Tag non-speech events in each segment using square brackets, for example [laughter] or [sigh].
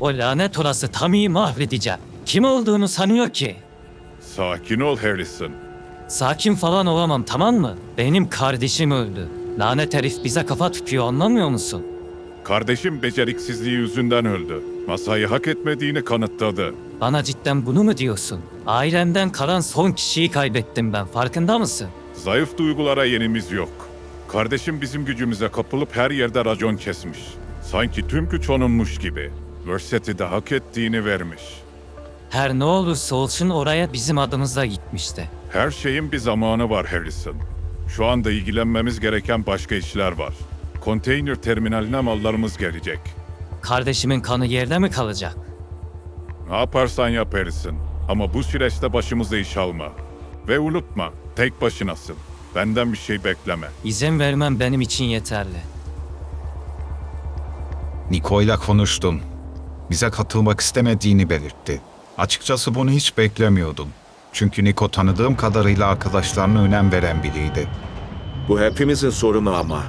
O lanet orası Tami'yi mahvedeceğim. Kim olduğunu sanıyor ki? Sakin ol Harrison. Sakin falan olamam tamam mı? Benim kardeşim öldü. Lanet herif bize kafa tutuyor anlamıyor musun? Kardeşim beceriksizliği yüzünden öldü. Masayı hak etmediğini kanıtladı. Bana cidden bunu mu diyorsun? Ailemden kalan son kişiyi kaybettim ben farkında mısın? Zayıf duygulara yenimiz yok. Kardeşim bizim gücümüze kapılıp her yerde racon kesmiş. Sanki tüm güç onunmuş gibi. Verset'i de hak ettiğini vermiş. Her ne olursa olsun oraya bizim adımıza gitmişti. Her şeyin bir zamanı var Harrison. Şu anda ilgilenmemiz gereken başka işler var. Konteyner terminaline mallarımız gelecek. Kardeşimin kanı yerde mi kalacak? Ne yaparsan yap Harrison. Ama bu süreçte başımıza iş alma. Ve unutma, tek başınasın. Benden bir şey bekleme. İzin vermem benim için yeterli. Niko'yla konuştum. Bize katılmak istemediğini belirtti. Açıkçası bunu hiç beklemiyordum. Çünkü Niko tanıdığım kadarıyla arkadaşlarına önem veren biriydi. Bu hepimizin sorunu ama.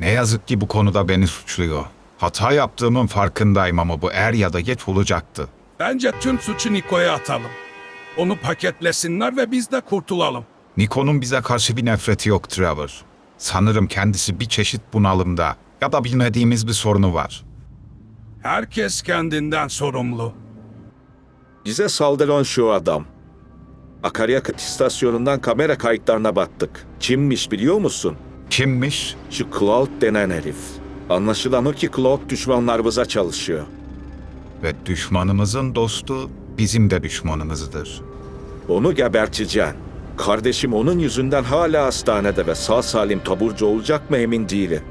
Ne yazık ki bu konuda beni suçluyor. Hata yaptığımın farkındayım ama bu er ya da geç olacaktı. Bence tüm suçu Niko'ya atalım. Onu paketlesinler ve biz de kurtulalım. Niko'nun bize karşı bir nefreti yok Trevor. Sanırım kendisi bir çeşit bunalımda ya da bilmediğimiz bir sorunu var. Herkes kendinden sorumlu. Bize saldıran şu adam. Akaryakıt istasyonundan kamera kayıtlarına baktık. Kimmiş biliyor musun? Kimmiş? Şu Cloud denen herif. Anlaşılan o ki Cloud düşmanlarımıza çalışıyor. Ve düşmanımızın dostu bizim de düşmanımızdır. Onu geberteceksin. Kardeşim onun yüzünden hala hastanede ve sağ salim taburcu olacak mı emin değilim.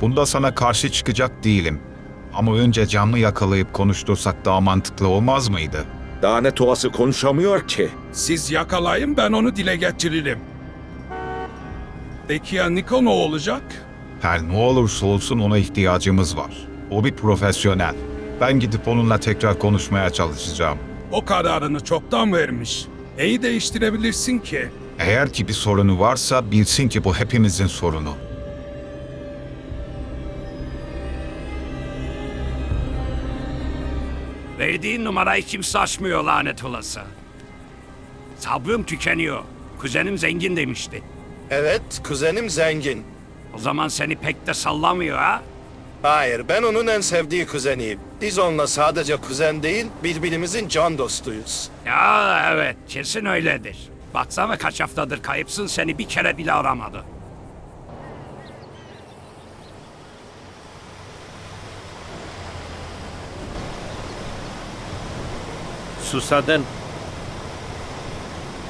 Bunda sana karşı çıkacak değilim. Ama önce canlı yakalayıp konuştursak daha mantıklı olmaz mıydı? Daha ne tuhası konuşamıyor ki. Siz yakalayın ben onu dile getiririm. Peki ya Niko ne olacak? Her ne olursa olsun ona ihtiyacımız var. O bir profesyonel. Ben gidip onunla tekrar konuşmaya çalışacağım. O kararını çoktan vermiş. Neyi değiştirebilirsin ki? Eğer ki bir sorunu varsa bilsin ki bu hepimizin sorunu. Verdiğin numarayı kimse açmıyor lanet olası. Sabrım tükeniyor. Kuzenim zengin demişti. Evet, kuzenim zengin. O zaman seni pek de sallamıyor ha? Hayır, ben onun en sevdiği kuzeniyim. Biz onunla sadece kuzen değil, birbirimizin can dostuyuz. Ya evet kesin öyledir. Baksana kaç haftadır kayıpsın seni bir kere bile aramadı. Susadın.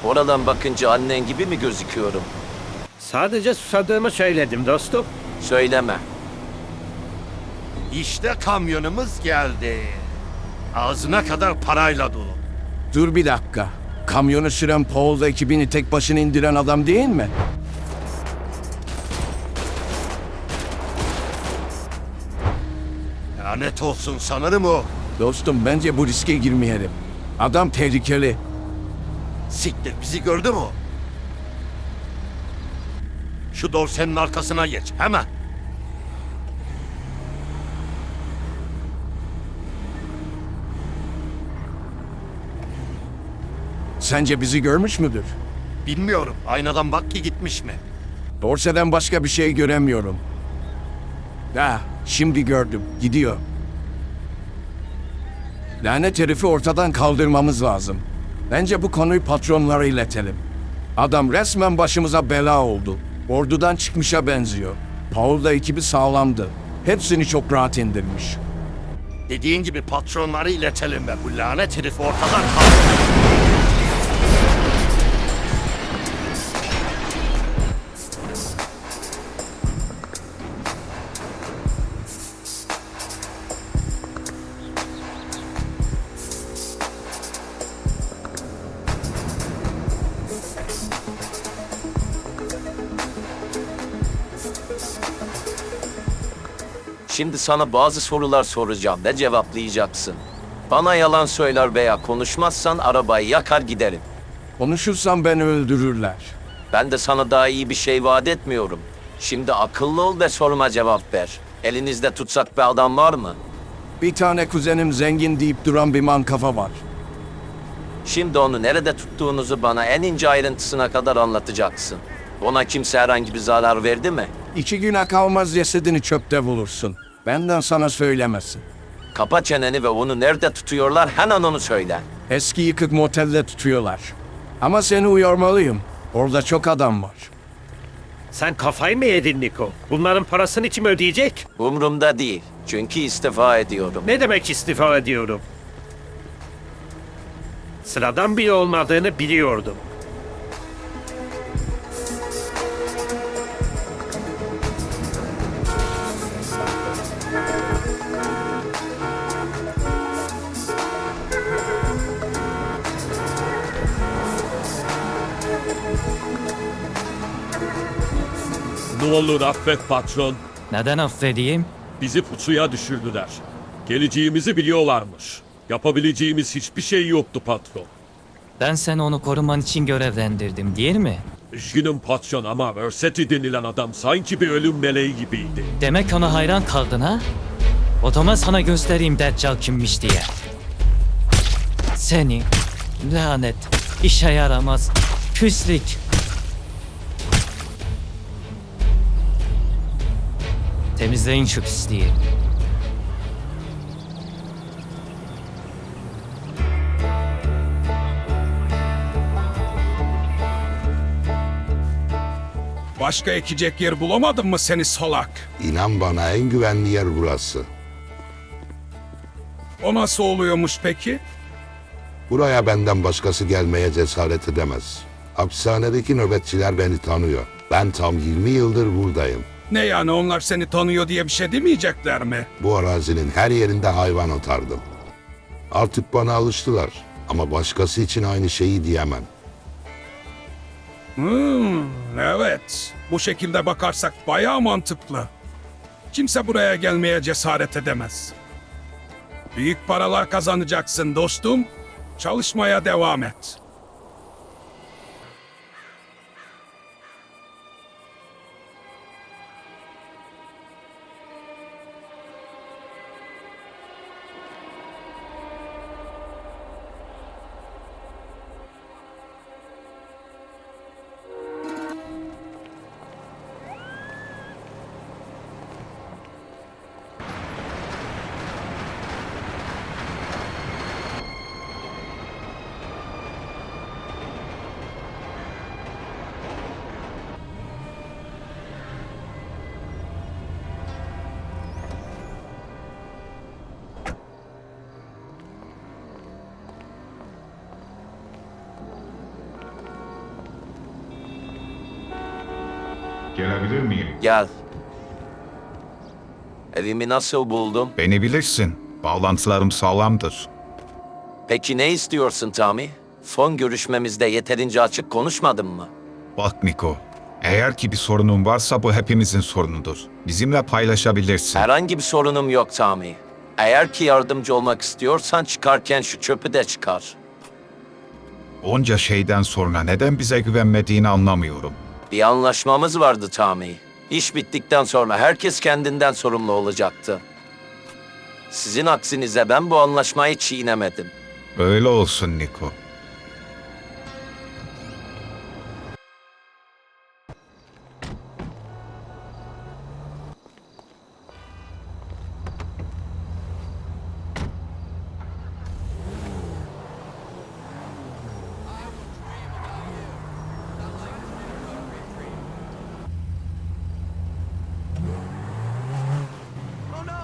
Oradan bakınca annen gibi mi gözüküyorum? Sadece susadığımı söyledim dostum. Söyleme. İşte kamyonumuz geldi. Ağzına kadar parayla dolu. Dur bir dakika. Kamyonu süren Paul'da ekibini tek başına indiren adam değil mi? Lanet olsun sanırım o. Dostum bence bu riske girmeyelim. Adam tehlikeli. Siktir bizi gördü mü? o? Şu dorsenin arkasına geç hemen. Sence bizi görmüş müdür? Bilmiyorum aynadan bak ki gitmiş mi? Dorseden başka bir şey göremiyorum. Ha, şimdi gördüm. Gidiyor. Lanet herifi ortadan kaldırmamız lazım. Bence bu konuyu patronlara iletelim. Adam resmen başımıza bela oldu. Ordudan çıkmışa benziyor. Paul da ekibi sağlamdı. Hepsini çok rahat indirmiş. Dediğin gibi patronları iletelim ve bu lanet herifi ortadan kaldır. Şimdi sana bazı sorular soracağım ve cevaplayacaksın. Bana yalan söyler veya konuşmazsan arabayı yakar giderim. Konuşursam beni öldürürler. Ben de sana daha iyi bir şey vaat etmiyorum. Şimdi akıllı ol ve soruma cevap ver. Elinizde tutsak bir adam var mı? Bir tane kuzenim zengin deyip duran bir mankafa var. Şimdi onu nerede tuttuğunuzu bana en ince ayrıntısına kadar anlatacaksın. Ona kimse herhangi bir zarar verdi mi? İki güne kalmaz cesedini çöpte bulursun. Benden sana söylemesin. Kapa çeneni ve onu nerede tutuyorlar hemen onu söyle. Eski yıkık motelde tutuyorlar. Ama seni uyarmalıyım. Orada çok adam var. Sen kafayı mı yedin Niko? Bunların parasını kim ödeyecek? Umrumda değil. Çünkü istifa ediyorum. Ne demek istifa ediyorum? Sıradan biri olmadığını biliyordum. Ne olur affet patron. Neden affedeyim? Bizi pusuya düşürdüler. Geleceğimizi biliyorlarmış. Yapabileceğimiz hiçbir şey yoktu patron. Ben seni onu koruman için görevlendirdim değil mi? Üzgünüm patron ama Versetti denilen adam sanki bir ölüm meleği gibiydi. Demek ona hayran kaldın ha? O zaman sana göstereyim Deccal kimmiş diye. Seni lanet işe yaramaz küslük. Temizleyin şu pisliği. Başka ekecek yer bulamadın mı seni solak? İnan bana en güvenli yer burası. O nasıl oluyormuş peki? Buraya benden başkası gelmeye cesaret edemez. Hapishanedeki nöbetçiler beni tanıyor. Ben tam 20 yıldır buradayım. Ne yani onlar seni tanıyor diye bir şey demeyecekler mi? Bu arazinin her yerinde hayvan otardım. Artık bana alıştılar. Ama başkası için aynı şeyi diyemem. Hmm, evet. Bu şekilde bakarsak bayağı mantıklı. Kimse buraya gelmeye cesaret edemez. Büyük paralar kazanacaksın dostum. Çalışmaya devam et. Gelebilir miyim? Gel. Evimi nasıl buldum? Beni bilirsin. Bağlantılarım sağlamdır. Peki ne istiyorsun Tami? Son görüşmemizde yeterince açık konuşmadın mı? Bak Niko, eğer ki bir sorunun varsa bu hepimizin sorunudur. Bizimle paylaşabilirsin. Herhangi bir sorunum yok Tami. Eğer ki yardımcı olmak istiyorsan çıkarken şu çöpü de çıkar. Onca şeyden sonra neden bize güvenmediğini anlamıyorum. Bir anlaşmamız vardı Tami. İş bittikten sonra herkes kendinden sorumlu olacaktı. Sizin aksinize ben bu anlaşmayı çiğnemedim. Öyle olsun Niko.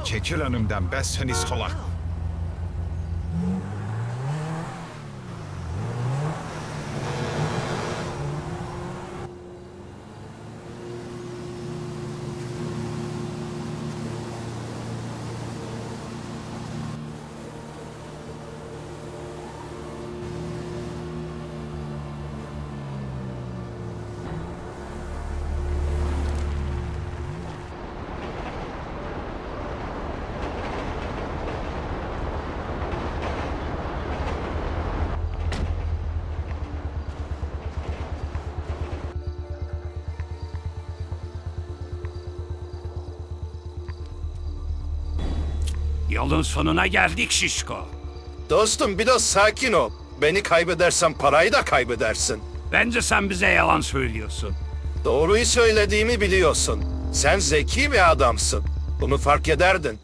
Çekil önümden be seni salak. Yolun sonuna geldik Şişko. Dostum biraz sakin ol. Beni kaybedersen parayı da kaybedersin. Bence sen bize yalan söylüyorsun. Doğruyu söylediğimi biliyorsun. Sen zeki bir adamsın. Bunu fark ederdin.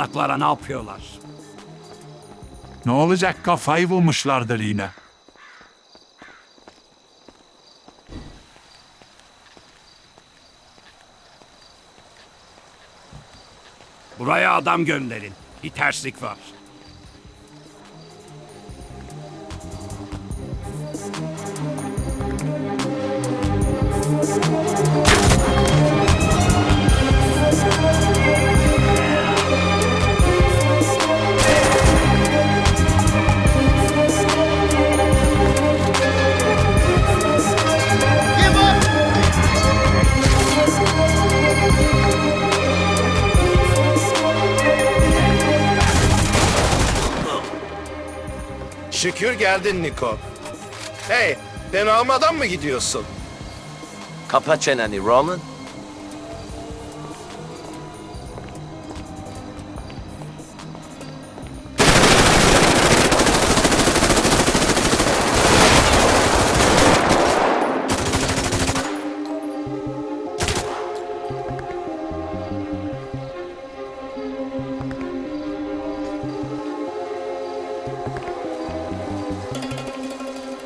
Salaklara ne yapıyorlar. Ne olacak kafayı bulmuşlardır yine. Buraya adam gönderin. Bir terslik var. Geldin Niko. Hey, beni almadan mı gidiyorsun? Kapa çeneni Roman.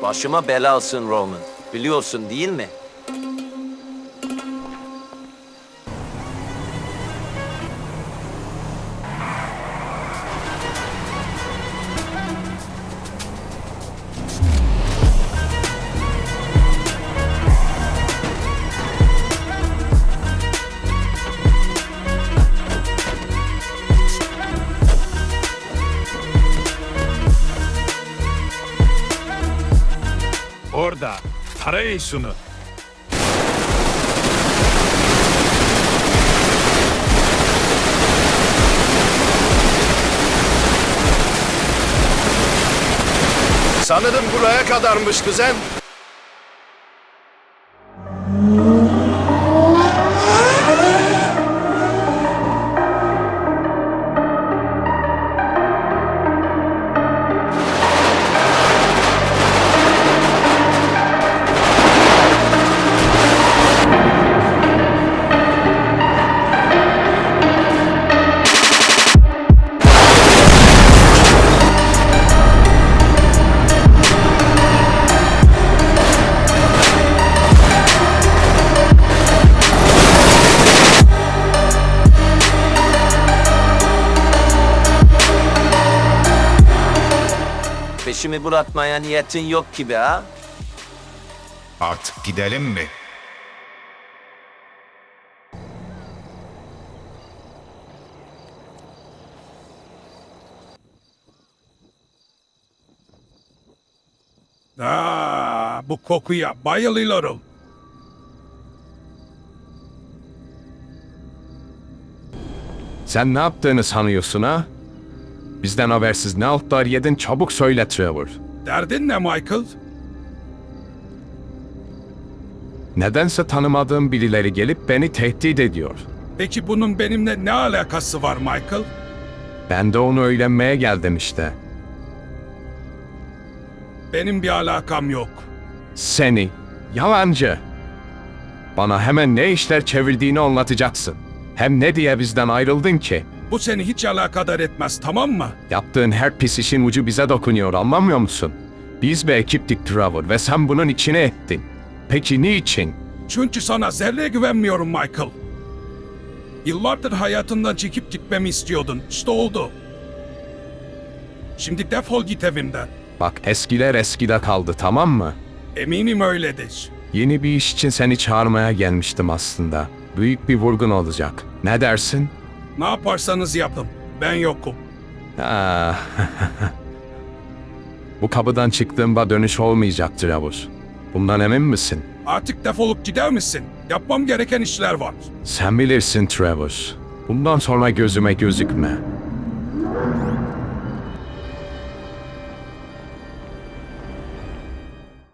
Başıma belasın Roman. Biliyorsun değil mi? Tarayın şunu. Sanırım buraya kadarmış kuzen. Peşimi bırakmaya niyetin yok gibi ha? Artık gidelim mi? Aa, bu kokuya bayılıyorum. Sen ne yaptığını sanıyorsun ha? Bizden habersiz ne altlar yedin çabuk söyle Trevor. Derdin ne Michael? Nedense tanımadığım birileri gelip beni tehdit ediyor. Peki bunun benimle ne alakası var Michael? Ben de onu öğrenmeye geldim işte. Benim bir alakam yok. Seni, yalancı. Bana hemen ne işler çevirdiğini anlatacaksın. Hem ne diye bizden ayrıldın ki? Bu seni hiç alakadar etmez tamam mı? Yaptığın her pis işin ucu bize dokunuyor anlamıyor musun? Biz bir ekiptik Trevor ve sen bunun içine ettin. Peki niçin? Çünkü sana zerre güvenmiyorum Michael. Yıllardır hayatından çekip gitmemi istiyordun. İşte oldu. Şimdi defol git evimden. Bak eskiler eskide kaldı tamam mı? Eminim öyledir. Yeni bir iş için seni çağırmaya gelmiştim aslında. Büyük bir vurgun olacak. Ne dersin? Ne yaparsanız yapın. Ben yokum. Ah. [laughs] Bu kapıdan çıktığımda dönüş olmayacaktır Yavuz. Bundan emin misin? Artık defolup gider misin? Yapmam gereken işler var. Sen bilirsin Trevor. Bundan sonra gözüme gözükme.